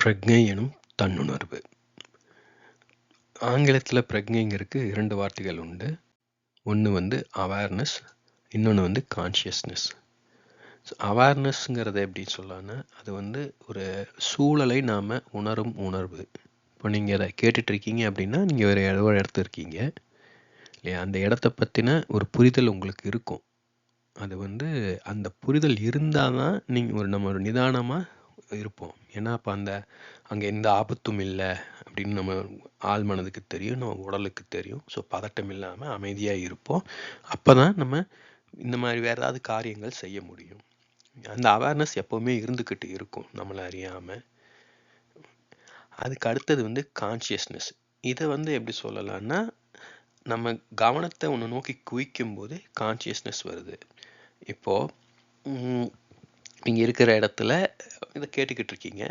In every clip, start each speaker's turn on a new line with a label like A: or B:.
A: பிரக்ஞை எனும் தன்னுணர்வு. ஆங்கிலத்தில் பிரக்ஞைங்கிறதுக்கு இரண்டு வார்த்தைகள் உண்டு. ஒன்று வந்து அவேர்னஸ் இன்னொன்று வந்து கான்ஷியஸ்னஸ் அவேர்னஸ்ங்கிறத எப்படி சொல்லான்னா அது வந்து ஒரு சூழலை நாம் உணரும் உணர்வு. இப்போ நீங்கள் அதை கேட்டுட்ருக்கீங்க அப்படின்னா நீங்கள் வேறு ஏதோ ஒரு இடத்துல இருக்கீங்க. இல்லையா? அந்த இடத்த பற்றின ஒரு புரிதல் உங்களுக்கு இருக்கும். அது வந்து அந்த புரிதல் இருந்தால் தான் நீங்கள் ஒரு நம்ம ஒரு நிதானமாக இருப்போம். ஏன்னா அப்போ அந்த அங்கே எந்த ஆபத்தும் இல்லை அப்படின்னு நம்ம ஆள் மனதுக்கு தெரியும் நம்ம உடலுக்கு தெரியும். ஸோ பதட்டம் இல்லாமல் அமைதியாக இருப்போம். அப்போ தான் நம்ம இந்த மாதிரி வேறு ஏதாவது காரியங்கள் செய்ய முடியும். அந்த அவேர்னஸ் எப்போவுமே இருந்துக்கிட்டு இருக்கும் நம்மளை அறியாமல் அதுக்கு அடுத்தது வந்து கான்சியஸ்னஸ் இதை வந்து எப்படி சொல்லலாம்னா நம்ம கவனத்தை ஒன்று நோக்கி குவிக்கும் போது கான்சியஸ்னஸ் வருது இப்போது நீங்கள் இருக்கிற இடத்துல இதை கேட்டுக்கிட்டு இருக்கீங்க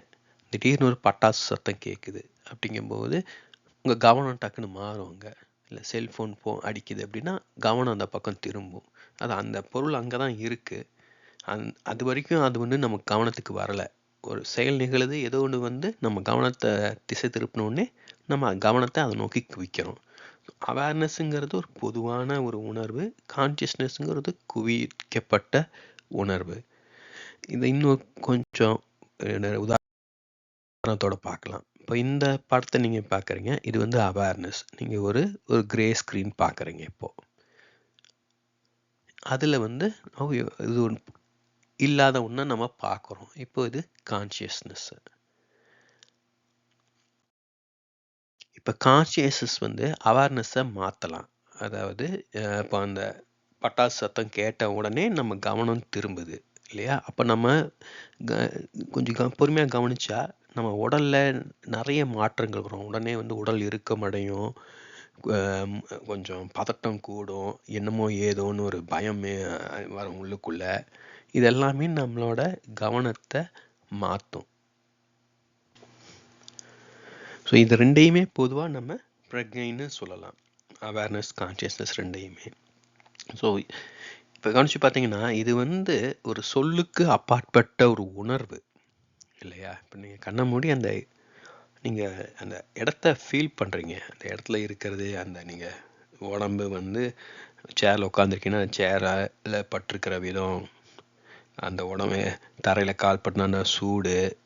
A: திடீர்னு ஒரு பட்டாசு சத்தம் கேட்குது அப்படிங்கும்போது உங்கள் கவனம் டக்குன்னு மாறும் அங்கே. இல்லை செல்ஃபோன் போ அடிக்குது அப்படின்னா கவனம் அந்த பக்கம் திரும்பும். அது அந்த பொருள் அங்கே தான் இருக்குது அந் அது வரைக்கும் அது வந்து நம்ம கவனத்துக்கு வரலை. ஒரு செயல் நிகழுது ஏதோ ஒன்று வந்து நம்ம கவனத்தை திசை திருப்பினோடனே நம்ம கவனத்தை அதை நோக்கி குவிக்கிறோம். அவேர்னஸ்ங்கிறது ஒரு பொதுவான ஒரு உணர்வு கான்சியஸ்னஸ்ங்கிறது குவிக்கப்பட்ட உணர்வு. இதை இன்னும் கொஞ்சம் உதாரணத்தோட பார்க்கலாம். இப்போ இந்த படத்தை நீங்கள் பார்க்குறீங்க இது வந்து அவேர்னஸ் நீங்கள் ஒரு ஒரு கிரே ஸ்க்ரீன் பார்க்குறீங்க இப்போது அதில் வந்து இது ஒன்று இல்லாத ஒன்றை நம்ம பார்க்குறோம் இப்போ இது கான்சியஸ்னஸ் இப்போ கான்சியஸ்னஸ் வந்து அவேர்னஸை மாற்றலாம் அதாவது இப்போ அந்த பட்டாசு சத்தம் கேட்ட உடனே நம்ம கவனம் திரும்புது. இல்லையா? அப்போ நம்ம க கொஞ்சம் க பொறுமையாக கவனித்தா நம்ம உடலில் நிறைய மாற்றங்கள் வரும். உடனே வந்து உடல் இறுக்கமடையும். கொஞ்சம் பதட்டம் கூடும். என்னமோ ஏதோன்னு ஒரு பயமே வரும் உள்ளுக்குள்ள. இதெல்லாமே நம்மளோட கவனத்தை மாற்றும் ஸோ இது ரெண்டையுமே பொதுவாக நம்ம பிரக்ஞைன்னு சொல்லலாம். அவேர்னஸ் கான்சியஸ்னஸ் ரெண்டையுமே. ஸோ இப்போ கவனிச்சு பார்த்தீங்கன்னா இது வந்து ஒரு சொல்லுக்கு அப்பாற்பட்ட ஒரு உணர்வு. இல்லையா? இப்போ நீங்கள் கண்ணை மூடி அந்த நீங்கள் அந்த இடத்த ஃபீல் பண்ணுறீங்க அந்த இடத்துல இருக்கிறது அந்த நீங்கள் உடம்பு வந்து சேரில் உட்காந்துருக்கீங்கன்னா சேரில் பட்டிருக்கிற விதம் அந்த உடம்பு தரையில் கால் பட்டின சூடு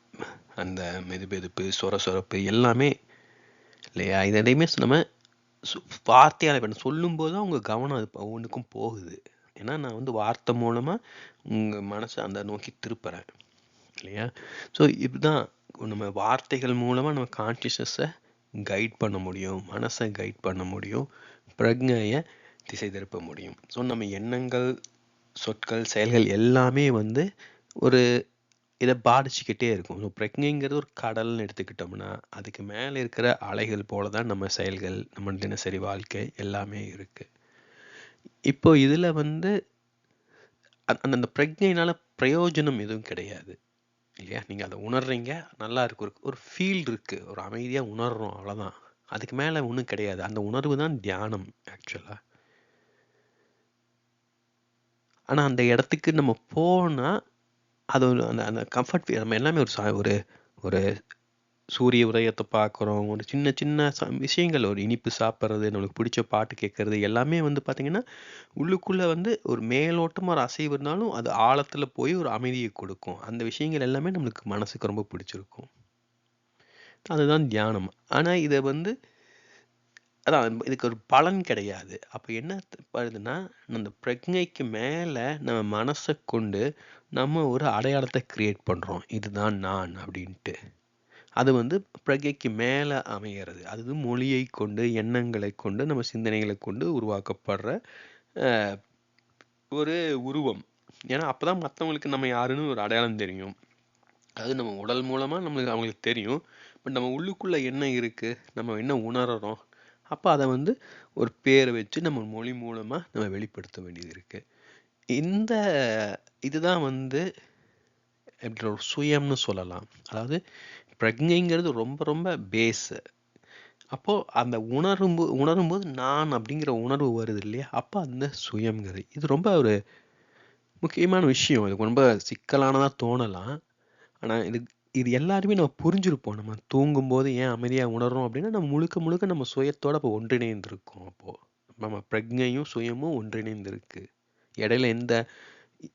A: அந்த மெதுபெதுப்பு சொர சொரப்பு எல்லாமே இல்லையா? இது எதையுமே நம்ம வார்த்தையால் இப்போ சொல்லும்போது அவங்க உங்கள் கவனம் அது ஒன்றுக்கும் போகுது. ஏன்னா நான் வந்து வார்த்தை மூலமாக உங்கள் மனசை அந்த நோக்கி திருப்புறேன். இல்லையா? ஸோ இதுதான் நம்ம வார்த்தைகள் மூலமாக நம்ம கான்ஷியஸை கைட் பண்ண முடியும் மனசை கைட் பண்ண முடியும் பிரக்ஞையை திசை திருப்ப முடியும். ஸோ நம்ம எண்ணங்கள் சொற்கள் செயல்கள் எல்லாமே வந்து ஒரு இதை பாதிச்சுக்கிட்டே இருக்கும். ஸோ பிரக்ஞைங்கிறது ஒரு கடல்னு எடுத்துக்கிட்டோம்னா அதுக்கு மேலே இருக்கிற அலைகள் போல தான் நம்ம செயல்கள் நம்ம தினசரி வாழ்க்கை எல்லாமே இருக்குது இப்போ இதில் வந்து அந்த அந்த பிரஜையினால் பிரயோஜனம் எதுவும் கிடையாது. இல்லையா? நீங்கள் அதை உணர்றீங்க நல்லா இருக்கு. ஒரு ஒரு ஃபீல் இருக்குது ஒரு அமைதியாக உணர்றோம் அவ்வளோதான் அதுக்கு மேலே ஒன்றும் கிடையாது. அந்த உணர்வு தான் தியானம் ஆக்சுவலாக ஆனால் அந்த இடத்துக்கு நம்ம போனால் அது ஒரு அந்த அந்த கம்ஃபர்ட் நம்ம எல்லாமே ஒரு ஒரு ஒரு சூரிய உதயத்தை பார்க்குறோம். ஒரு சின்ன சின்ன ச விஷயங்கள் ஒரு இனிப்பு சாப்பிட்றது நம்மளுக்கு பிடிச்ச பாட்டு கேட்குறது எல்லாமே வந்து பார்த்திங்கன்னா உள்ளுக்குள்ளே வந்து ஒரு மேலோட்டமாக ஒரு அசைவு இருந்தாலும் அது ஆழத்தில் போய் ஒரு அமைதியை கொடுக்கும். அந்த விஷயங்கள் எல்லாமே நம்மளுக்கு மனசுக்கு ரொம்ப பிடிச்சிருக்கும். அதுதான் தியானம். ஆனால் இதை வந்து அதான் இதுக்கு ஒரு பலன் கிடையாது. அப்போ என்ன வருதுன்னா அந்த பிரஜைக்கு மேலே நம்ம மனசை கொண்டு நம்ம ஒரு அடையாளத்தை கிரியேட் பண்ணுறோம் இதுதான் நான் அப்படின்ட்டு. அது வந்து பிரகைக்கு மேலே அமைகிறது அது மொழியை கொண்டு எண்ணங்களை கொண்டு நம்ம சிந்தனைகளை கொண்டு உருவாக்கப்படுற ஒரு உருவம். ஏன்னா அப்போ தான் மற்றவங்களுக்கு நம்ம யாருன்னு ஒரு அடையாளம் தெரியும். அது நம்ம உடல் மூலமாக நம்மளுக்கு அவங்களுக்கு தெரியும். பட் நம்ம உள்ளுக்குள்ளே என்ன இருக்குது நம்ம என்ன உணர்றோம்? அப்போ அதை வந்து ஒரு பேரை வச்சு நம்ம மொழி மூலமாக நம்ம வெளிப்படுத்த வேண்டியது இருக்குது இந்த இதுதான் வந்து எப்படி ஒரு சுயம்னு சொல்லலாம். அதாவது பிரஜைங்கிறது ரொம்ப ரொம்ப பேஸு அப்போது அந்த உணரும் உணரும்போது நான் அப்படிங்கிற உணர்வு வருது இல்லையா? அப்போ அந்த சுயம்ங்கிறது. இது ரொம்ப ஒரு முக்கியமான விஷயம். இது ரொம்ப சிக்கலானதாக தோணலாம். ஆனால் இது இது எல்லாருமே நம்ம புரிஞ்சிருப்போம். நம்ம தூங்கும்போது ஏன் அமைதியாக உணர்றோம் அப்படின்னா, நம்ம முழுக்க முழுக்க நம்ம சுயத்தோடு அப்போ ஒன்றிணைந்திருக்கோம் அப்போது நம்ம பிரக்ஞையும், சுயமும் ஒன்றிணைந்திருக்கு. இடையில எந்த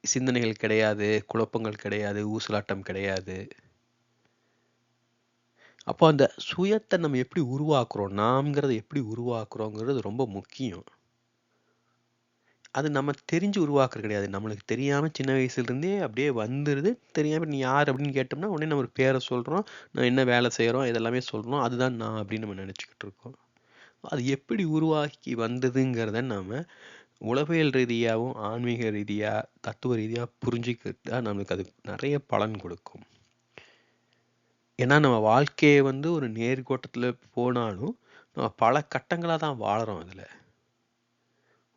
A: சிந்தனைகள் கிடையாது, குழப்பங்கள் கிடையாது, ஊசலாட்டம் கிடையாது. அப்போ அந்த சுயத்தை நம்ம எப்படி உருவாக்குறோம்? நாம்ங்கிறத எப்படி உருவாக்குறோங்கிறது ரொம்ப முக்கியம். அது நம்ம தெரிஞ்சு உருவாக்குறது கிடையாது. நம்மளுக்கு தெரியாம சின்ன வயசுலேருந்தே அப்படியே வந்துருது. தெரியாம "நீ யார்?" அப்படின்னு கேட்டோம்னா, உடனே நம்ம ஒரு பேரை சொல்றோம். நான் என்ன வேலை செய்கிறோம் இதெல்லாமே சொல்றோம். அதுதான் நான் அப்படின்னு நம்ம நினச்சிக்கிட்டு இருக்கோம். அது எப்படி உருவாக்கி வந்ததுங்கிறத நாம உளவியல் ரீதியாகவும் ஆன்மீக ரீதியாக தத்துவ ரீதியாக புரிஞ்சுக்கிட்டா நம்மளுக்கு அது நிறைய பலன் கொடுக்கும். ஏன்னா நம்ம வாழ்க்கையை வந்து ஒரு நேர்கோட்டத்தில் போனாலும், நம்ம பல கட்டங்களாக தான் வாழுறோம் அதில்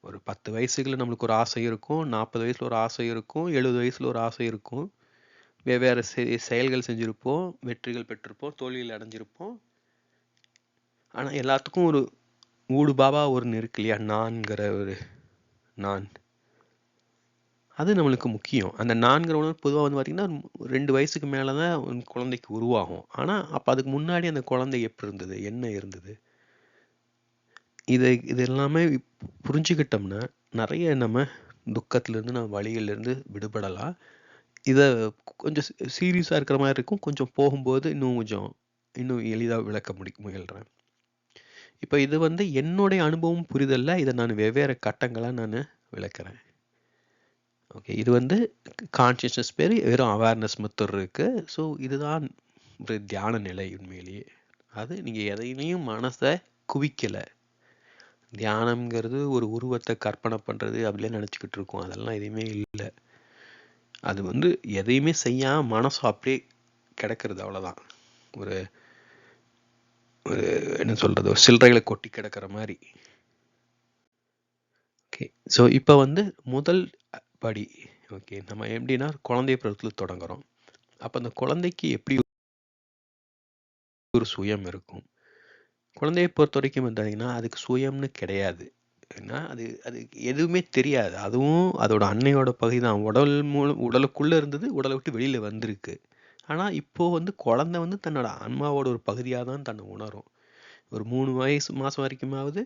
A: ஒரு பத்து வயசுகளில் நம்மளுக்கு ஒரு ஆசை இருக்கும். நாற்பது வயசில் ஒரு ஆசை இருக்கும். எழுபது வயசில் ஒரு ஆசை இருக்கும். வெவ்வேறு செயல்கள் செஞ்சுருப்போம் வெற்றிகள் பெற்றிருப்போம். தோல்விகள் அடைஞ்சிருப்போம். ஆனால் எல்லாத்துக்கும் ஒரு ஊடுபாவா ஒரு இருக்கு இல்லையா? நான்கிற ஒரு நான். அது நம்மளுக்கு முக்கியம். அந்த நான்கிற உணர்வு பொதுவாக வந்து பார்த்திங்கன்னா ரெண்டு வயசுக்கு மேலே தான் குழந்தைக்கு உருவாகும். ஆனால் அப்போ அதுக்கு முன்னாடி அந்த குழந்தை எப்படி இருந்தது? என்ன இருந்தது? இதை இது எல்லாமே புரிஞ்சுக்கிட்டோம்னா, நிறைய நம்ம துக்கத்துலேருந்து நம்ம வழியிலேருந்து விடுபடலாம். இதை கொஞ்சம் சீரியஸாக இருக்கிற மாதிரி இருக்கும். கொஞ்சம் போகும்போது இன்னும் கொஞ்சம் இன்னும் எளிதாக விளக்க முடி முயல்கிறேன் இப்போ இது வந்து என்னுடைய அனுபவம், புரிதல்ல இதை நான் வெவ்வேறு கட்டங்களாக நான் விளக்குறேன். ஓகே. இது வந்து கான்ஷியஸ்னஸ் பேர் வெறும் அவேர்னஸ் மட்டும் இருக்குது ஸோ இதுதான் ஒரு தியான நிலை உண்மையிலேயே. அது நீங்கள் எதையுமே மனசை குவிக்கலை தியானம்ங்கிறது ஒரு உருவத்தை கற்பனை பண்ணுறது அப்படிலாம் நினச்சிக்கிட்டு இருக்கோம். அதெல்லாம் எதுவுமே இல்லை அது வந்து எதையுமே செய்யாமல் மனசு அப்படியே கிடக்கிறது அவ்வளோதான். ஒரு என்ன சொல்கிறது சில்லறைகளை கொட்டி கிடக்கிற மாதிரி ஓகே. ஸோ இப்போ வந்து முதல் படி ஓகே. நம்ம எப்படின்னா குழந்தை பருவத்தில் தொடங்குறோம். அப்போ அந்த குழந்தைக்கு எப்படி ஒரு சுயம் இருக்கும். குழந்தையை பொறுத்த வரைக்கும் பார்த்தீங்கன்னா, அதுக்கு சுயம்னு கிடையாது. ஏன்னா, அது அது எதுவுமே தெரியாது. அதுவும் அதோட அன்னையோட பகுதி தான். உடல் மூலம் உடலுக்குள்ளே இருந்தது, உடலை விட்டு வெளியில் வந்திருக்கு. ஆனால் இப்போ வந்து குழந்தை வந்து தன்னோட ஆன்மாவோட ஒரு பகுதியாக தான் தன்னை உணரும். ஒரு மூணு வயசு மாதம் வரைக்குமாவது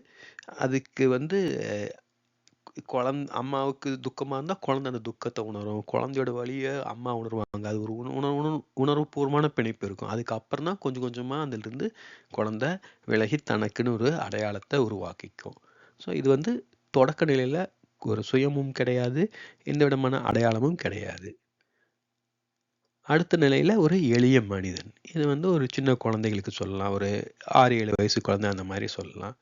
A: அதுக்கு வந்து குழந் அம்மாவுக்கு துக்கமாக இருந்தால் குழந்தை அந்த துக்கத்தை உணரும். குழந்தையோட வழியை அம்மா உணருவாங்க. அது ஒரு உண உண உணர்வுபூர்வமான பிணைப்பு இருக்கும். அதுக்கப்புறம் தான் கொஞ்சம் கொஞ்சமாக அதிலிருந்து குழந்தை விலகி தனக்குன்னு ஒரு அடையாளத்தை உருவாக்கிக்கும். ஸோ இது வந்து தொடக்க நிலையில் ஒரு சுயமும் கிடையாது. எந்த விதமான அடையாளமும் கிடையாது. அடுத்த நிலையில் ஒரு எளிய மனிதன். இது வந்து ஒரு சின்ன குழந்தைகளுக்கு சொல்லலாம். ஒரு 6, 7 வயசு குழந்தை அந்த மாதிரி சொல்லலாம்.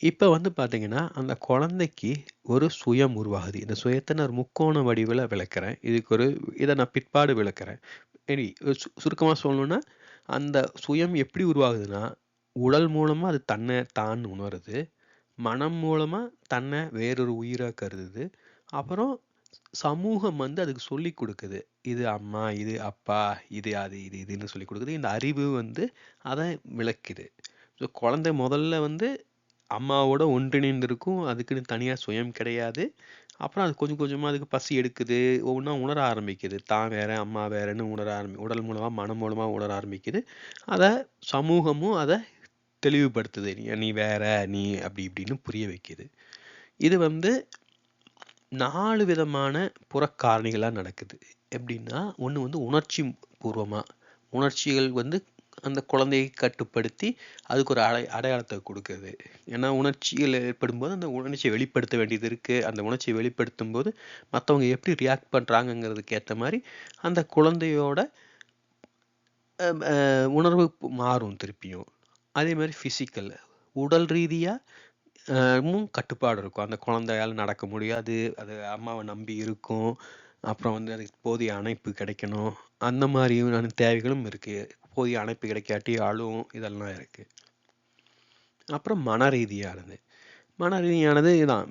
A: இப்போ வந்து பார்த்தீங்கன்னா, அந்த குழந்தைக்கு ஒரு சுயம் உருவாகுது. இந்த சுயத்தை நான் ஒரு முக்கோண வடிவில் விளக்குறேன். இதுக்கு ஒரு இதை நான் பிற்பாடு விளக்குறேன். சரி சு சுருக்கமாக சொல்லணும்னா, அந்த சுயம் எப்படி உருவாகுதுன்னா, உடல் மூலமாக அது தன்னை தான் உணருது. மனம் மூலமாக தன்னை வேறொரு உயிராக கருதுது. அப்புறம் சமூகம் வந்து அதுக்கு சொல்லிக் கொடுக்குது இது அம்மா, இது அப்பா, இது அது, இது இதுன்னு சொல்லிக் கொடுக்குது இந்த அறிவு வந்து அதை விளக்குது. ஸோ குழந்தை முதல்ல வந்து அம்மாவோட ஒன்றிணைந்திருக்கும். அதுக்குன்னு தனியாக சுயம் கிடையாது. அப்புறம் அது கொஞ்சம் கொஞ்சமாக அதுக்கு பசி எடுக்குது. ஒவ்வொன்றா உணர ஆரம்பிக்குது. தான் வேற, அம்மா வேறன்னு உணர ஆரம்பி உடல் மூலமாக மனம் மூலமாக உணர ஆரம்பிக்குது. அதை சமூகமும் அதை தெளிவுபடுத்துது. "நீ நீ வேற, நீ" அப்படி இப்படின்னு புரிய வைக்குது. இது வந்து நாலு விதமான புறக்காரணிகளா நடக்குது. எப்படின்னா, ஒண்ணு வந்து உணர்ச்சி பூர்வமா. உணர்ச்சிகள் வந்து அந்த குழந்தையை கட்டுப்படுத்தி, அதுக்கு ஒரு அடை அடையாளத்தை கொடுக்குது ஏன்னா உணர்ச்சிகள் ஏற்படும்போது, அந்த உணர்ச்சியை வெளிப்படுத்த வேண்டியது இருக்கு. அந்த உணர்ச்சியை வெளிப்படுத்தும் போது மத்தவங்க எப்படி ரியாக்ட் பண்றாங்கங்கிறதுக்கு ஏத்த மாதிரி அந்த குழந்தையோட உணர்வு மாறும் திருப்பியும். அதே மாதிரி பிசிக்கல். உடல் ரீதியா கட்டுப்பாடு இருக்கும். அந்த குழந்தையால நடக்க முடியாது. அது அம்மாவ நம்பி இருக்கும். அப்புறம் வந்து அதுக்கு போதிய அணைப்பு கிடைக்கணும். அந்த மாதிரியான தேவைகளும் இருக்கு. போதிய அணைப்பு கிடைக்காட்டி அழும். இதெல்லாம் இருக்கு. அப்புறம் மன ரீதியானது. மன ரீதியானது இதான்.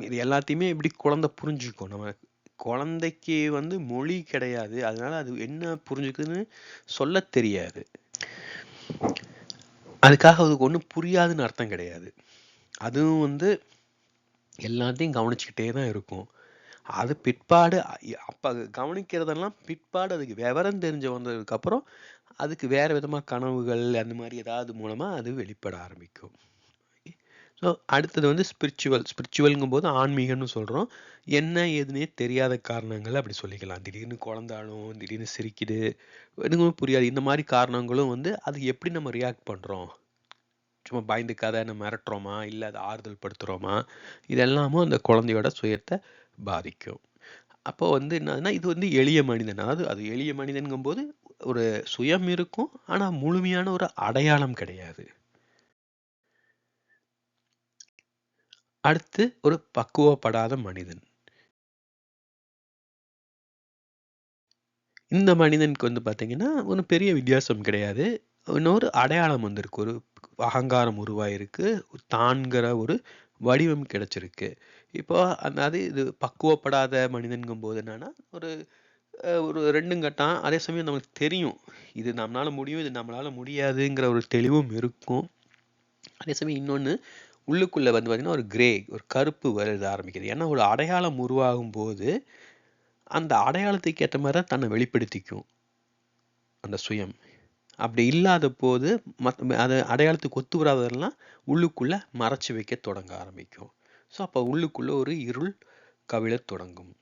A: இது எல்லாத்தையுமே எப்படி குழந்தை புரிஞ்சுக்கும். நம்ம குழந்தைக்கு வந்து மொழி கிடையாது. அதனால அது என்ன புரிஞ்சுக்குதுன்னு சொல்லத் தெரியாது. அதுக்காக அதுக்கு ஒண்ணும் புரியாதுன்னு அர்த்தம் கிடையாது. அதுவும் வந்து எல்லாத்தையும் கவனிச்சுக்கிட்டே தான் இருக்கும். அது பிற்பாடு அப்ப கவனிக்கிறதெல்லாம் பிற்பாடு அதுக்கு விவரம் தெரிஞ்சு வந்ததுக்கப்புறம் அதுக்கு வேறு விதமாக கனவுகள் அந்த மாதிரி ஏதாவது மூலமாக அது வெளிப்பட ஆரம்பிக்கும். ஸோ அடுத்தது வந்து ஸ்பிரிச்சுவல் ஸ்பிரிச்சுவல்ங்கும் போது ஆன்மீகம்னு சொல்கிறோம் என்ன ஏதுன்னே தெரியாத காரணங்கள் அப்படி சொல்லிக்கலாம். திடீர்னு குழந்தாலும் திடீர்னு சிரிக்குது எதுவும் புரியாது. இந்த மாதிரி காரணங்களும் வந்து அது எப்படி நம்ம ரியாக்ட் பண்ணுறோம் சும்மா கதை நம்ம மிரட்டுறோமா இல்லை அதை ஆறுதல் படுத்துகிறோமா இதெல்லாமும் அந்த குழந்தையோட சுயத்தை பாதிக்கும். அப்போ வந்து என்னதுன்னா இது வந்து எளிய மனிதன். அதாவது அது எளிய மனிதன்கும்போது ஒரு சுயம் இருக்கும் ஆனால் முழுமையான ஒரு அடையாளம் கிடையாது. அடுத்து ஒரு பக்குவப்படாத மனிதன். இந்த மனிதனுக்கு வந்து பார்த்தீங்கன்னா ஒரு பெரிய வித்தியாசம் கிடையாது. இன்னொரு அடையாளம் வந்திருக்கு ஒரு அகங்காரம் உருவாயிருக்கு. தான்கிற ஒரு வடிவம் கிடைச்சிருக்கு. இப்போ அந்த அது இது பக்குவப்படாத மனிதன்கும் போது என்னன்னா ஒரு ஒரு ரெண்டும் கட்டான். அதே சமயம் நம்மளுக்கு தெரியும். இது நம்மளால முடியும் இது நம்மளால முடியாதுங்கிற ஒரு தெளிவும் இருக்கும். அதே சமயம் இன்னொன்று உள்ளுக்குள்ளே வந்து பார்த்திங்கன்னா ஒரு கிரே ஒரு கருப்பு வருது ஆரம்பிக்குது. ஏன்னா ஒரு அடையாளம் உருவாகும் போது அந்த அடையாளத்துக்கு ஏற்ற மாதிரி தான் தன்னை வெளிப்படுத்திக்கும். அந்த சுயம். அப்படி இல்லாத போது மத் அது அடையாளத்துக்கு ஒத்து வராததெல்லாம் உள்ளுக்குள்ளே மறைச்சி வைக்க தொடங்க ஆரம்பிக்கும். ஸோ அப்போ உள்ளுக்குள்ளே ஒரு இருள் கவிழத் தொடங்கும்.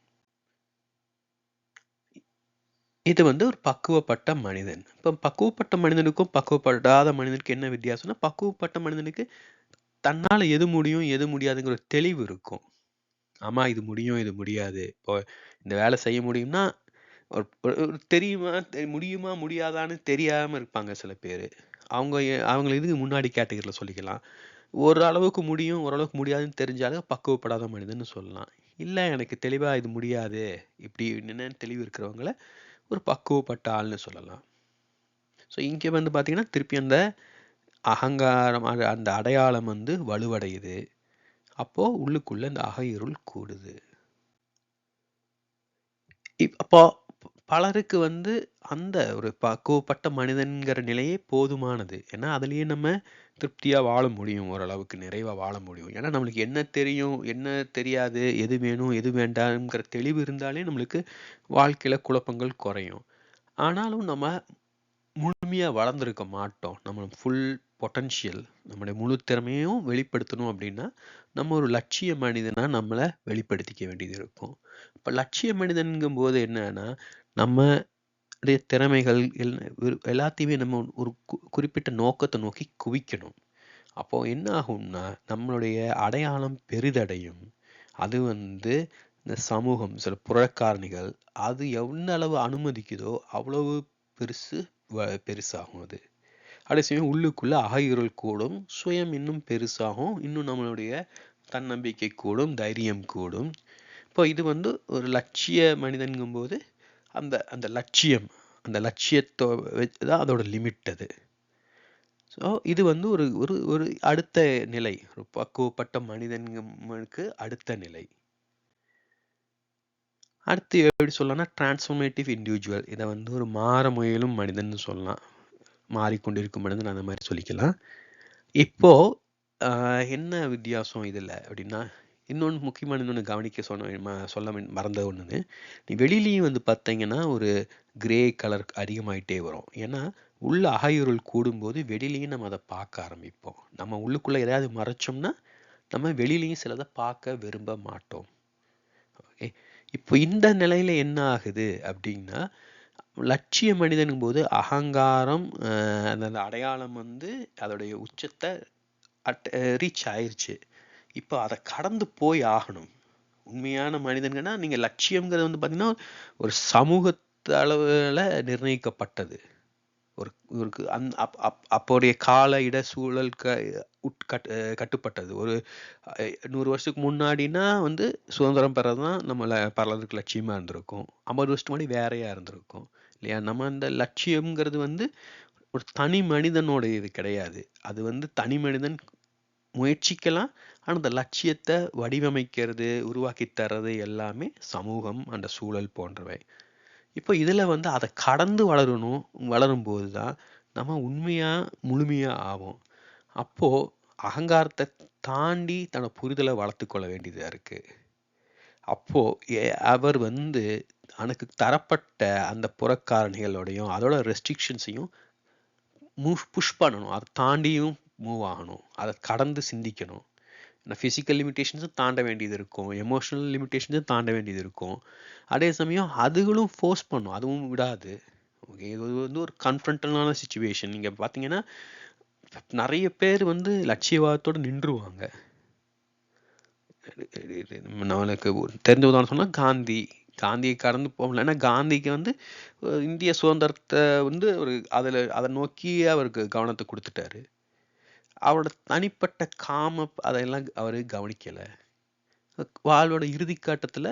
A: இது வந்து ஒரு பக்குவப்பட்ட மனிதன். இப்போ பக்குவப்பட்ட மனிதனுக்கும் பக்குவப்படாத மனிதனுக்கு என்ன வித்தியாசம்னா பக்குவப்பட்ட மனிதனுக்கு தன்னால் எது முடியும் எது முடியாதுங்கிற ஒரு தெளிவு இருக்கும். ஆமாம் இது முடியும் இது முடியாது. இப்போ இந்த வேலை செய்ய முடியும்னா ஒரு தெரியுமா முடியுமா முடியாதான்னு தெரியாமல் இருப்பாங்க சில பேர். அவங்க அவங்கள இதுக்கு முன்னாடி கேட்டகரியில் சொல்லிக்கலாம். ஓரளவுக்கு முடியும் ஓரளவுக்கு முடியாதுன்னு தெரிஞ்சாலும் பக்குவப்படாத மனிதன்னு சொல்லலாம். இல்லை எனக்கு தெளிவாக இது முடியாது இப்படி என்னென்னு தெளிவு இருக்கிறவங்கள ஒரு பக்குவப்பட்ட ஆள்னு சொல்லலாம். ஸோ இங்கே வந்து பார்த்தீங்கன்னா திருப்பி அந்த அகங்காரம் அந்த அடையாளம் வந்து வலுவடையுது. அப்போது உள்ளுக்குள்ளே அந்த அகையிருள் கூடுது. அப்போ பலருக்கு வந்து அந்த ஒரு பக்குவப்பட்ட மனிதன்கிற நிலையே போதுமானது. ஏன்னா அதுலேயே நம்ம திருப்தியா வாழ முடியும். ஓரளவுக்கு நிறைவா வாழ முடியும். ஏன்னா நம்மளுக்கு என்ன தெரியும் என்ன தெரியாது எது வேணும் எது வேண்டாம்ங்கிற தெளிவு இருந்தாலே நம்மளுக்கு வாழ்க்கையில குழப்பங்கள் குறையும். ஆனாலும் நம்ம முழுமையா வளர்ந்துருக்க மாட்டோம். நம்ம ஃபுல் பொட்டன்ஷியல் நம்முடைய முழு திறமையும் வெளிப்படுத்தணும் அப்படின்னா நம்ம ஒரு லட்சிய மனிதனாக நம்மளை வெளிப்படுத்திக்க வேண்டியது இருக்கும். இப்போ லட்சிய மனிதன்கும் போது என்னன்னா நம்ம திறமைகள் எல்லாத்தையுமே நம்ம ஒரு குறிப்பிட்ட நோக்கத்தை நோக்கி குவிக்கணும். அப்போ என்ன ஆகும்னா நம்மளுடைய அடையாளம் பெரிதடையும். அது வந்து இந்த சமூகம் சில புறக்காரணிகள் அது எவ்வளவு அளவு அனுமதிக்குதோ அவ்வளவு பெருசு பெருசாகும் அது. அதே சமயம் உள்ளுக்குள்ள அகையுறல் கூடும் சுயம் இன்னும் பெருசாகும் இன்னும் நம்மளுடைய தன்னம்பிக்கை கூடும் தைரியம் கூடும். இப்போ இது வந்து ஒரு லட்சிய மனிதன்கும் போது அந்த அந்த லட்சியம் அந்த லட்சியத்தை தான் அதோட லிமிட் அது. ஸோ இது வந்து ஒரு ஒரு ஒரு அடுத்த நிலை. ஒரு பக்குவப்பட்ட மனிதனுக்கு அடுத்த நிலை. அடுத்து எப்படி சொல்லலாம்னா டிரான்ஸ்ஃபர்மேட்டிவ் இண்டிவிஜுவல் இதை வந்து ஒரு மாற முயலும் மனிதன் சொல்லலாம். மாறிக்கொண்டிருக்கும் மனிதன் அந்த மாதிரி சொல்லிக்கலாம். இப்போ என்ன வித்தியாசம் இதில் அப்படின்னா இன்னொன்று முக்கியமான இன்னொன்று கவனிக்க சொன்ன சொல்ல மறந்த ஒன்றுன்னு நீ வெளியிலையும் வந்து பார்த்தீங்கன்னா ஒரு கிரே கலர் அதிகமாயிட்டே வரும். ஏன்னா உள்ள அகையுருள் கூடும்போது வெளியிலையும் நம்ம அதை பார்க்க ஆரம்பிப்போம். நம்ம உள்ளுக்குள்ளே எதாவது மறைச்சோம்னா நம்ம வெளியிலையும் சிலதை பார்க்க விரும்ப மாட்டோம். ஓகே? இப்போ இந்த நிலையில் என்ன ஆகுது அப்படின்னா லட்சிய மனிதனும் போது அகங்காரம் அந்த அடையாளம் வந்து அதோடைய உச்சத்தை அட் ரீச் ஆயிடுச்சு இப்போ அதை கடந்து போய் ஆகணும். உண்மையான மனிதன்கன்னா நீங்கள் லட்சியங்கிறது வந்து பார்த்தீங்கன்னா ஒரு சமூகத்து அளவில் நிர்ணயிக்கப்பட்டது. ஒரு ஒரு அந் அப் அப் அப்போடைய கால இட சூழல் க உட்கட் கட்டுப்பட்டது. ஒரு நூறு வருஷத்துக்கு முன்னாடினா வந்து சுதந்திரம் பெறது தான் நம்மளை பலருக்கு லட்சியமாக இருந்திருக்கும். ஐம்பது வருஷத்துக்கு முன்னாடி வேறையாக இருந்திருக்கும். இல்லையா? நம்ம அந்த லட்சியம்ங்கிறது வந்து ஒரு தனி மனிதனோட இது கிடையாது. அது வந்து தனி மனிதன் முயற்சிக்கலாம் ஆனால் அந்த லட்சியத்தை வடிவமைக்கிறது உருவாக்கி தர்றது எல்லாமே சமூகம் அந்த சூழல் போன்றவை. இப்போ இதில் வந்து அதை கடந்து வளரணும் வளரும்போது தான் நம்ம உண்மையாக முழுமையாக ஆகும் அப்போது அகங்காரத்தை தாண்டி தன்னை புரிதலை வளர்த்து கொள்ள வேண்டியதாக இருக்குது அப்போது அவர் வந்து தனக்கு தரப்பட்ட அந்த புறக்காரணிகளோடையும் அதோட ரெஸ்ட்ரிக்ஷன்ஸையும் மூவ் புஷ் பண்ணணும். அதை தாண்டியும் மூவ் ஆகணும். அதை கடந்து சிந்திக்கணும். நான் ஃபிசிக்கல் லிமிட்டேஷன்ஸும் தாண்ட வேண்டியது இருக்கும். எமோஷனல் லிமிட்டேஷன்ஸும் தாண்ட வேண்டியது இருக்கும். அதே சமயம் அதுகளும் ஃபோர்ஸ் பண்ணும். அதுவும் விடாது. ஓகே இது வந்து ஒரு கன்ஃபரண்டலான சுச்சுவேஷன் நீங்கள் பார்த்தீங்கன்னா நிறைய பேர் வந்து லட்சியவாதத்தோடு நின்றுவாங்க. நம்மளுக்கு தெரிஞ்ச உதாரணம் சொன்னால் காந்தி. காந்தியை கடந்து போகல ஏன்னா காந்திக்கு வந்து இந்திய சுதந்திரத்தை வந்து ஒரு அதில் அதை நோக்கி அவருக்கு கவனத்தை கொடுத்துட்டாரு. அவரோட தனிப்பட்ட காம அதையெல்லாம் அவர் கவனிக்கலை. வாழ்வோட இறுதி காட்டத்தில்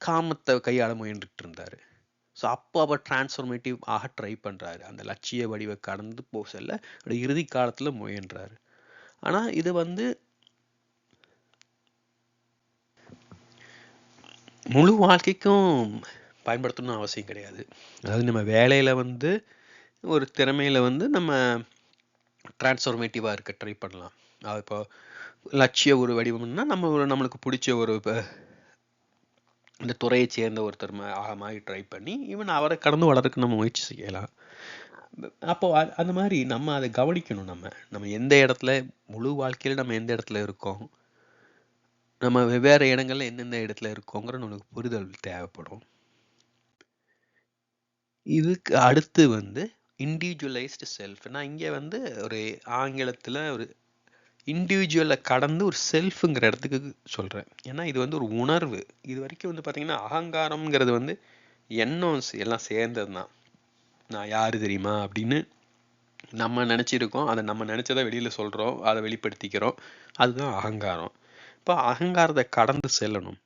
A: காமத்தை கையாள முயன்றுட்டு இருந்தார் ஸோ அப்போ அவர் டிரான்ஸ்ஃபர்மேட்டிவ் ஆக ட்ரை பண்ணுறாரு அந்த லட்சிய வடிவை கடந்து போக செல்ல இறுதி காலத்தில் முயன்றாரு. ஆனால் இது வந்து முழு வாழ்க்கைக்கும் பயன்படுத்தணும்னு அவசியம் கிடையாது. அதாவது நம்ம வேலையில் வந்து ஒரு திறமையில வந்து நம்ம டிரான்ஸ்ஃபார்மேட்டிவாக இருக்க ட்ரை பண்ணலாம். அது இப்போ லட்சிய ஒரு வடிவம்னா நம்ம ஒரு நம்மளுக்கு பிடிச்ச ஒரு இப்போ இந்த துறையை சேர்ந்த ஒருத்தர் ஆக மாதிரி ட்ரை பண்ணி ஈவன் அவரை கடந்து வளர்றதுக்கு நம்ம முயற்சி செய்யலாம். அப்போ அந்த மாதிரி நம்ம அதை கவனிக்கணும் நம்ம. நம்ம எந்த இடத்துல முழு வாழ்க்கையில் நம்ம எந்த இடத்துல இருக்கோம்? நம்ம வெவ்வேறு இடங்கள்ல எந்தெந்த இடத்துல இருக்கோங்கிற நம்மளுக்கு புரிதல் தேவைப்படும். இதுக்கு அடுத்து வந்து இண்டிவிஜுவலைஸ்டு செல்ஃப் நான் இங்கே வந்து ஒரு ஆங்கிலத்தில் ஒரு இண்டிவிஜுவலை கடந்து ஒரு செல்ஃபுங்கிற இடத்துக்கு சொல்கிறேன் ஏன்னா இது வந்து ஒரு உணர்வு. இது வரைக்கும் வந்து பார்த்திங்கன்னா அகங்காரம்ங்கிறது வந்து எண்ணம் எல்லாம் சேர்ந்தது தான் நான் யாரு தெரியுமா? அப்படின்னு நம்ம நினச்சிருக்கோம். அதை நம்ம நினச்சதை வெளியில் சொல்கிறோம் அதை வெளிப்படுத்திக்கிறோம். அதுதான் அகங்காரம். இப்போ அகங்காரத்தை கடந்து செல்லணும்.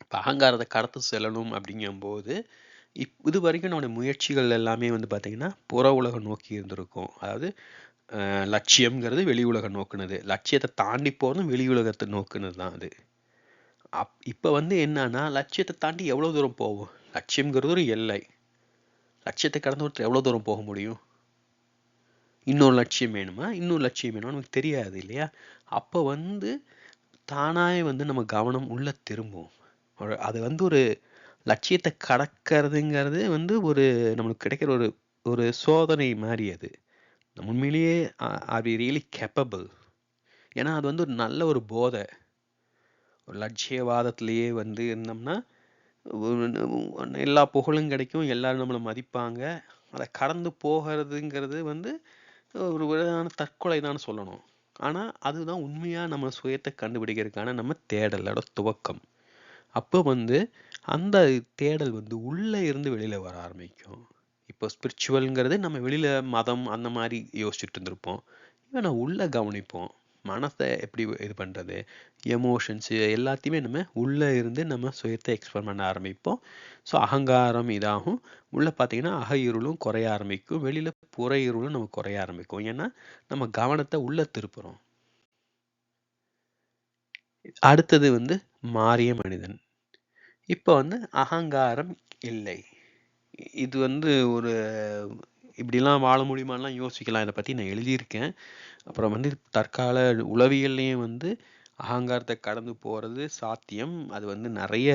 A: இப்போ அகங்காரத்தை கடந்து செல்லணும் அப்படிங்கும்போது இப் இது வரைக்கும் நம்முடைய முயற்சிகள் எல்லாமே வந்து பார்த்திங்கன்னா புற உலகம் நோக்கி இருந்திருக்கும். அதாவது லட்சியம்ங்கிறது வெளி உலகம் நோக்குனது. லட்சியத்தை தாண்டி போகிறதும் வெளி உலகத்தை நோக்குனது தான் அது. அப் இப்போ வந்து என்னன்னா லட்சியத்தை தாண்டி எவ்வளோ தூரம் போகும் லட்சியம்ங்கிறது ஒரு எல்லை. லட்சியத்தை கடந்து ஒருத்தர் எவ்வளோ தூரம் போக முடியும்? இன்னொரு லட்சியம் வேணுமா? இன்னொரு லட்சியம் வேணுமா? நமக்கு தெரியாது இல்லையா? அப்போ வந்து தானாகவே வந்து நம்ம கவனம் உள்ளே திரும்பும் அது வந்து ஒரு லட்சியத்தை கடக்கிறதுங்கிறது வந்து ஒரு நம்மளுக்கு கிடைக்கிற ஒரு ஒரு சோதனை மாதிரி அது. நம்ம உண்மையிலேயே ஆர் வி ரியலி கேப்பபிள் ஏன்னா அது வந்து ஒரு நல்ல ஒரு போதை. ஒரு லட்சியவாதத்திலேயே வந்து இருந்தோம்னா எல்லா புகழும் கிடைக்கும் எல்லாரும் நம்மளை மதிப்பாங்க. அதை கடந்து போகிறதுங்கிறது வந்து ஒரு விதமான தற்கொலை தான் சொல்லணும். ஆனால் அதுதான் உண்மையாக நம்ம சுயத்தை கண்டுபிடிக்கிறதுக்கான நம்ம தேடலோட துவக்கம். அப்போ வந்து அந்த தேடல் வந்து உள்ளே இருந்து வெளியில் வர ஆரம்பிக்கும். இப்போ ஸ்பிரிச்சுவல்ங்கிறது நம்ம வெளியில் மதம் அந்த மாதிரி யோசிச்சுட்டு இருந்திருப்போம். இவன் நான் உள்ளே கவனிப்போம். மனசை எப்படி இது பண்ணுறது எமோஷன்ஸு எல்லாத்தையுமே நம்ம உள்ளே இருந்து நம்ம சுயத்தை எக்ஸ்பிளர் பண்ண ஆரம்பிப்போம். ஸோ அகங்காரம் இதாகும். உள்ளே பார்த்தீங்கன்னா அக இருளும் குறைய ஆரம்பிக்கும். வெளியில் புற இருளும் நம்ம குறைய ஆரம்பிக்கும். ஏன்னா நம்ம கவனத்தை உள்ளே திருப்புறோம். அடுத்தது வந்து மாறிய மனிதன். இப்போ வந்து அகங்காரம் இல்லை. இது வந்து ஒரு இப்படிலாம் வாழ முடியுமாலாம் யோசிக்கலாம். இதை பற்றி நான் எழுதியிருக்கேன். அப்புறம் வந்து தற்கால உளவியல்லையும் வந்து அகங்காரத்தை கடந்து போகிறது சாத்தியம். அது வந்து நிறைய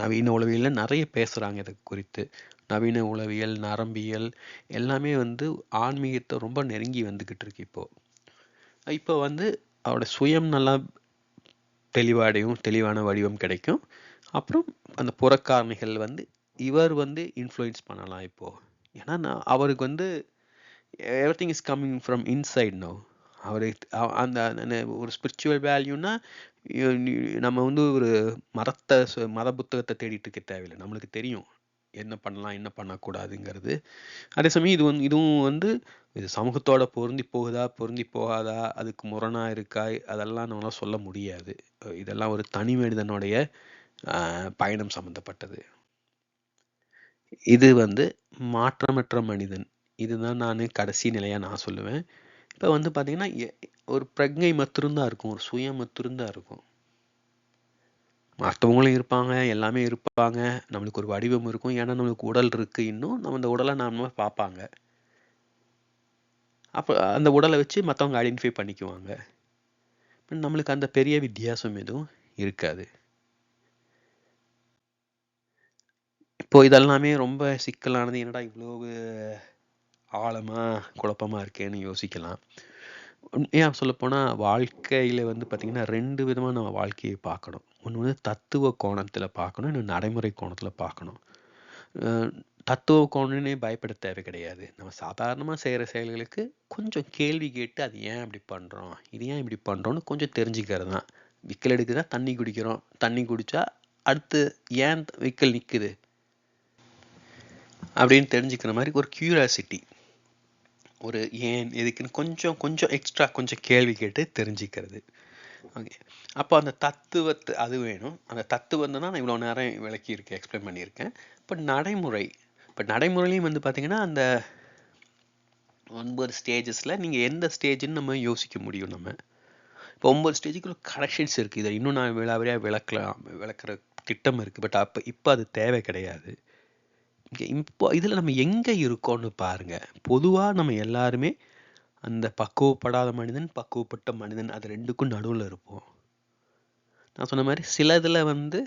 A: நவீன உளவியலில் நிறைய பேசுகிறாங்க இதை குறித்து. நவீன உளவியல் நரம்பியல் எல்லாமே வந்து ஆன்மீகத்தை ரொம்ப நெருங்கி வந்துக்கிட்டு இருக்கு இப்போது இப்போ வந்து அவரோட சுயம் நல்லா தெளிவாடையும் தெளிவான வடிவம் கிடைக்கும். அப்புறம் அந்த புறக்காரணிகள் வந்து இவர் வந்து இன்ஃப்ளூயன்ஸ் பண்ணலாம் இப்போது ஏன்னா நான் அவருக்கு வந்து everything is coming from inside no அவர் அந்த ஒரு ஸ்பிரிச்சுவல் வேல்யூனா நம்ம வந்து ஒரு மதத்தை சு- மத புத்தகத்தை தேடிட்டு இருக்க தேவையில்லை. நம்மளுக்கு தெரியும். என்ன பண்ணலாம் என்ன பண்ணக்கூடாதுங்கிறது. அதே சமயம் இது வந்து இதுவும் வந்து இது சமூகத்தோட பொருந்தி போகுதா பொருந்தி போகாதா அதுக்கு முரணா இருக்கா அதெல்லாம் நம்மளால் சொல்ல முடியாது. இதெல்லாம் ஒரு தனி மனிதனுடைய பயணம் சம்மந்தப்பட்டது இது வந்து மாற்றமற்ற மனிதன். இதுதான் நான் கடைசி நிலையாக நான் சொல்லுவேன். இப்போ வந்து பார்த்திங்கன்னா எ- ஒரு பிரஜை மட்டும்தான் இருக்கும் ஒரு சுயம் இருக்கும். மற்றவங்களும் இருப்பாங்க எல்லாமே இருப்பாங்க. நம்மளுக்கு ஒரு வடிவம் இருக்கும். ஏன்னா நம்மளுக்கு உடல் இருக்குது இன்னும் நம்ம அந்த உடலை நம்ம பார்ப்பாங்க. அப்போ அந்த உடலை வச்சு மற்றவங்க ஐடென்டிஃபை பண்ணிக்குவாங்க. நம்மளுக்கு அந்த பெரிய வித்தியாசம் எதுவும் இருக்காது. இப்போ இதெல்லாமே ரொம்ப சிக்கலானது. என்னடா இவ்வளோ ஆழமாக குழப்பமாக இருக்கேன்னு யோசிக்கலாம். ஏன் சொல்லப்போனால் வாழ்க்கையில் வந்து பார்த்திங்கன்னா ரெண்டு விதமாக நம்ம வாழ்க்கையை பார்க்கணும். ஒன்று வந்து தத்துவ கோணத்தில் பார்க்கணும் இன்னும் நடைமுறை கோணத்தில் பார்க்கணும். தத்துவ கோணம்னே பயப்பட தேவை கிடையாது. நம்ம சாதாரணமாக செய்கிற செயல்களுக்கு கொஞ்சம் கேள்வி கேட்டு அது ஏன் இப்படி பண்ணுறோம் இது ஏன் இப்படி பண்ணுறோன்னு கொஞ்சம் தெரிஞ்சுக்கிறது தான். விக்கல் எடுக்குதா? தண்ணி குடிக்கிறோம். தண்ணி குடித்தா அடுத்து ஏன் விக்கல் நிற்குது அப்படின்னு தெரிஞ்சுக்கிற மாதிரி ஒரு கியூரியாசிட்டி ஒரு ஏன் எதுக்குன்னு கொஞ்சம் கொஞ்சம் எக்ஸ்ட்ரா கொஞ்சம் கேள்வி கேட்டு தெரிஞ்சுக்கிறது. ஓகே. அப்போ அந்த தத்துவத்தை அது வேணும். அந்த தத்துவம் தான் நான் இவ்வளோ நேரம் விளக்கியிருக்கேன் எக்ஸ்பிளைன் பண்ணியிருக்கேன். இப்போ நடைமுறை இப்போ நடைமுறையிலையும் வந்து பார்த்தீங்கன்னா அந்த ஒன்பது ஸ்டேஜஸில் நீங்கள் எந்த ஸ்டேஜ்னு நம்ம யோசிக்க முடியும் நம்ம. இப்போ ஒம்பது ஸ்டேஜுக்குள்ள கரெக்ஷன்ஸ் இருக்குது இதை இன்னும் நான் விழாவிரியாக விளக்கலாம் விளக்குற திட்டம் இருக்குது பட் அப்போ இப்போ அது தேவை கிடையாது. இப்போ இதில் நம்ம எங்கே இருக்கோம்னு பாருங்கள் பொதுவாக நம்ம எல்லாருமே அந்த பக்குவப்படாத மனிதன் பக்குவப்பட்ட மனிதன். அது ரெண்டுக்கும் நடுவில் இருப்போம். நான் சொன்ன மாதிரி சில இதில் வந்து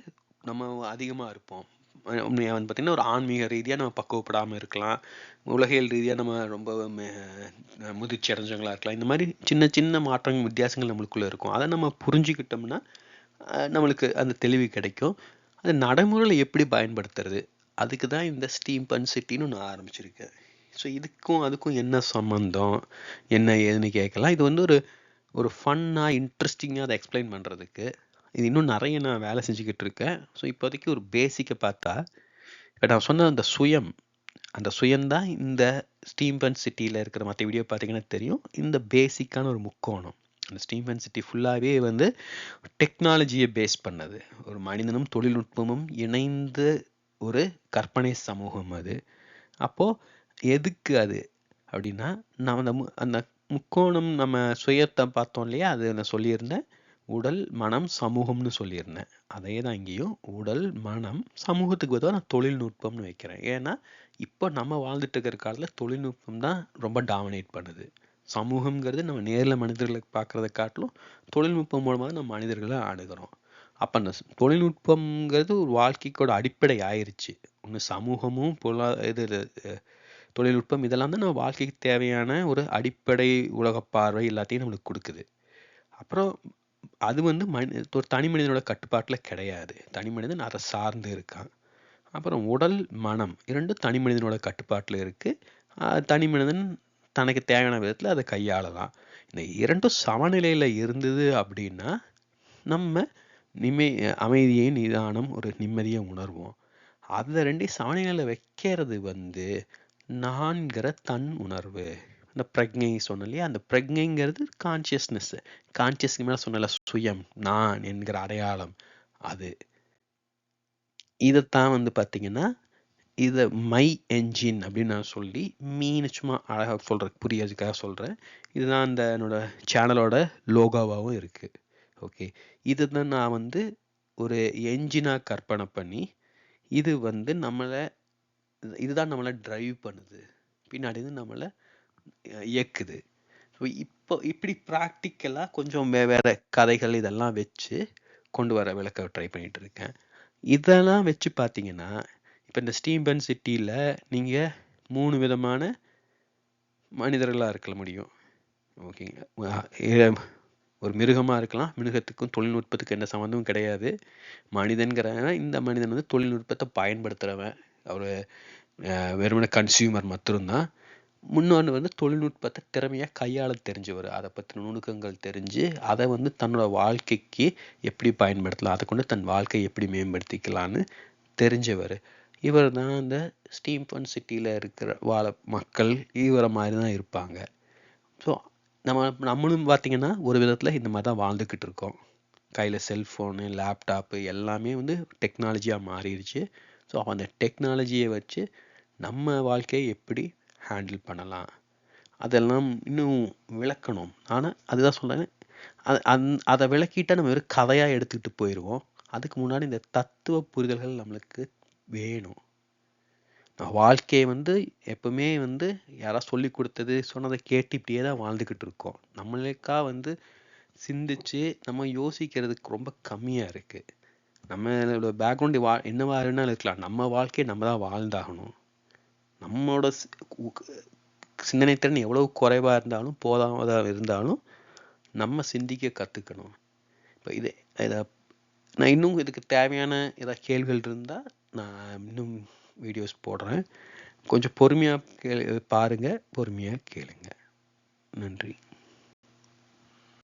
A: நம்ம அதிகமாக இருப்போம். வந்து பார்த்திங்கன்னா ஒரு ஆன்மீக ரீதியாக நம்ம பக்குவப்படாமல் இருக்கலாம். உலகியல் ரீதியாக நம்ம ரொம்ப முதிர்ச்சி அடைஞ்சவங்களாக இருக்கலாம். இந்த மாதிரி சின்ன சின்ன மாற்றங்கள் வித்தியாசங்கள் நம்மளுக்குள்ளே இருக்கும். அதை நம்ம புரிஞ்சுக்கிட்டோம்னா நம்மளுக்கு அந்த தெளிவு கிடைக்கும். அது நடைமுறையில் எப்படி பயன்படுத்துறது? அதுக்கு தான் இந்த ஸ்டீம் பன் சிட்டின்னு ஒன்று ஆரம்பிச்சிருக்கேன் ஸோ இதுக்கும் அதுக்கும் என்ன சம்மந்தம் என்ன ஏதுன்னு கேட்கலாம். இது வந்து ஒரு ஒரு ஃபன்னாக இன்ட்ரெஸ்டிங்காக அதை எக்ஸ்பிளைன் பண்ணுறதுக்கு இது இன்னும் நிறைய நான் வேலை செஞ்சுக்கிட்டு இருக்கேன். ஸோ இப்போதைக்கு ஒரு பேசிக்கை பார்த்தா இப்போ நான் சொன்ன அந்த சுயம் அந்த சுயம்தான் இந்த ஸ்டீம்பன் சிட்டியில் இருக்கிற மற்ற வீடியோ பார்த்தீங்கன்னா தெரியும். இந்த பேசிக்கான ஒரு முக்கோணம். அந்த ஸ்டீம்பன் சிட்டி ஃபுல்லாகவே வந்து டெக்னாலஜியை பேஸ் பண்ணது. ஒரு மனிதனும் தொழில்நுட்பமும் இணைந்து ஒரு கற்பனை சமூகம் அது. அப்போது எதுக்கு அது? அப்படின்னா நான் அந்த மு- அந்த முக்கோணம் நம்ம சுயத்தை பார்த்தோம் இல்லையா? அது நான் சொல்லியிருந்தேன் உடல் மனம் சமூகம்னு சொல்லியிருந்தேன். அதே தான் இங்கேயும் உடல் மனம் சமூகத்துக்கு பதிலாக நான் தொழில்நுட்பம்னு வைக்கிறேன். ஏன்னா இப்போ நம்ம வாழ்ந்துட்டு இருக்கிற காலத்தில் தொழில்நுட்பம் தான் ரொம்ப டாமினேட் பண்ணுது. சமூகங்கிறது நம்ம நேரில் மனிதர்களை பார்க்கறத காட்டிலும் தொழில்நுட்பம் மூலமாக நம்ம மனிதர்களை அணுகிறோம் அப்போ அந்த தொழில்நுட்பங்கிறது தொழில்நுட்பம்ங்கிறது ஒரு வாழ்க்கைக்கோட அடிப்படை ஆயிருச்சு. ஒன்று சமூகமும் பொருளா இது தொழில்நுட்பம் இதெல்லாம் தான் நம்ம வாழ்க்கைக்கு தேவையான ஒரு அடிப்படை உலக பார்வை எல்லாத்தையும் நம்மளுக்கு கொடுக்குது. அப்புறம் அது வந்து மனி ஒரு தனி மனிதனோட கட்டுப்பாட்டில் கிடையாது. தனி மனிதன் அதை சார்ந்து இருக்கான். அப்புறம் உடல் மனம் இரண்டும் தனி மனிதனோட கட்டுப்பாட்டில் இருக்குது தனி மனிதன் தனக்கு தேவையான விதத்தில் அதை கையாளலாம். இந்த இரண்டும் சமநிலையில் இருந்தது அப்படின்னா நம்ம நிமை அமைதியை நிதானம் ஒரு நிம்மதியை உணர்வோம். அதை ரெண்டையும் சமநிலையில் வைக்கிறது வந்து நான்கிற தன் உணர்வு. இந்த பிரக்ஞை சொன்ன இல்லையா? அந்த பிரக்ஞைங்கிறது கான்சியஸ்னஸ் கான்சியஸ்க்கு மேலே சொன்னல சுயம் நான் என்கிற அடையாளம் அது. இதைத்தான் வந்து பார்த்தீங்கன்னா இதை மை என்ஜின் அப்படின்னு நான் சொல்லி மீன் சும்மா அழகாக சொல்கிறேன் புரியறதுக்காக சொல்கிறேன் இதுதான் அந்த என்னோட சேனலோட லோகோவாகவும் இருக்குது ஓகே இது தான் நான் வந்து ஒரு என்ஜினாக கற்பனை பண்ணி இது வந்து நம்மளை இதுதான் நம்மளை ட்ரைவ் பண்ணுது. பின்னாடி வந்து நம்மளை இயக்குது. ஸோ இப்போ இப்படி ப்ராக்டிக்கலாக கொஞ்சம் வே கதைகள் இதெல்லாம் வச்சு கொண்டு வர விளக்க ட்ரை பண்ணிகிட்டு இருக்கேன். இதெல்லாம் வச்சு பார்த்தீங்கன்னா இப்போ இந்த ஸ்டீம்பன் சிட்டியில் நீங்கள் மூணு விதமான மனிதர்களாக இருக்க முடியும். ஓகேங்க ஒரு மிருகமாக இருக்கலாம் மிருகத்துக்கும் தொழில்நுட்பத்துக்கும் எந்த சம்மந்தமும் கிடையாது. மனிதன்கிறவன் இந்த மனிதன் வந்து தொழில்நுட்பத்தை பயன்படுத்துகிறவன் அவர் வெறுமனே கன்சியூமர் மட்டும்தான். முன்னொன்று வந்து தொழில்நுட்பத்தை திறமையாக கையாள தெரிஞ்சவர். அதை பற்றின நுணுக்கங்கள் தெரிஞ்சு அதை வந்து தன்னோட வாழ்க்கைக்கு எப்படி பயன்படுத்தலாம் அதை கொண்டு தன் வாழ்க்கையை எப்படி மேம்படுத்திக்கலான்னு தெரிஞ்சவர். இவர் தான் அந்த ஸ்டீம்பன் சிட்டியில் இருக்கிற வாழ மக்கள் இவரை மாதிரி தான் இருப்பாங்க. ஸோ நம்ம நம்மளும் பார்த்தீங்கன்னா ஒரு விதத்தில் இந்த மாதிரி தான் வாழ்ந்துக்கிட்டு இருக்கோம். கையில் செல்ஃபோனு லேப்டாப்பு எல்லாமே வந்து டெக்னாலஜியாக மாறிடுச்சு. ஸோ அந்த டெக்னாலஜியை வச்சு நம்ம வாழ்க்கையை எப்படி ஹேண்டில் பண்ணலாம்? அதெல்லாம் இன்னும் விளக்கணும். ஆனால் அதுதான் சொல்கிறேன் அது அந் அதை விளக்கிட்டால் நம்ம வெறும் கதையாக எடுத்துக்கிட்டு போயிடுவோம் அதுக்கு முன்னாடி இந்த தத்துவ புரிதல்கள் நம்மளுக்கு வேணும். நான் வாழ்க்கையை வந்து எப்பவுமே வந்து யாராவது சொல்லி கொடுத்தது சொன்னதை கேட்டு இப்படியே தான் வாழ்ந்துக்கிட்டு இருக்கோம். நம்மளுக்கா வந்து சிந்திச்சு நம்ம யோசிக்கிறதுக்கு ரொம்ப கம்மியாக இருக்குது நம்மளோட பேக்ரவுண்ட் வா என்னவா இருந்தாலும் இருக்கலாம். நம்ம வாழ்க்கையை நம்ம தான் வாழ்ந்தாகணும். நம்மளோட சிந்தனை திறன் எவ்வளவு குறைவாக இருந்தாலும் போதாமதாக இருந்தாலும் நம்ம சிந்திக்க கற்றுக்கணும் இப்போ இது இதை நான் இன்னும் இதுக்கு தேவையான ஏதாவது கேள்விகள் இருந்தால் நான் இன்னும் வீடியோஸ் போடுறேன். கொஞ்சம் பொறுமையாக கே பாருங்கள் பொறுமையாக கேளுங்க. நன்றி.